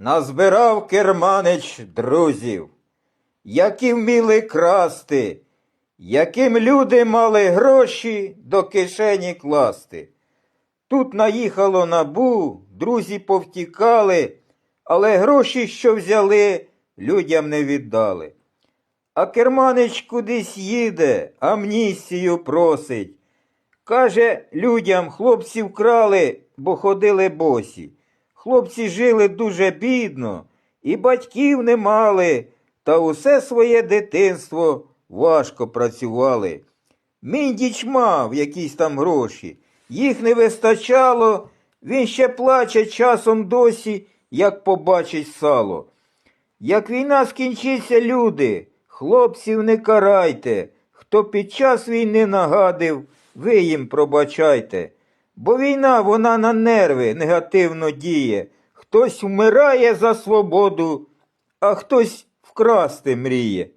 Назбирав керманич друзів, які вміли красти, яким люди мали гроші до кишені класти. Тут наїхало набу, друзі повтікали, але гроші, що взяли, людям не віддали. А керманич кудись їде, амністію просить. Каже людям, хлопці вкрали, бо ходили босі. Хлопці жили дуже бідно, і батьків не мали, та усе своє дитинство важко працювали. Міндіч мав якісь там гроші, їх не вистачало, він ще плаче часом досі, як побачить сало. Як війна скінчиться, люди, хлопців не карайте, хто під час війни нагадив, ви їм пробачайте. Бо війна вона на нерви негативно діє. Хтось вмирає за свободу, а хтось вкрасти мріє.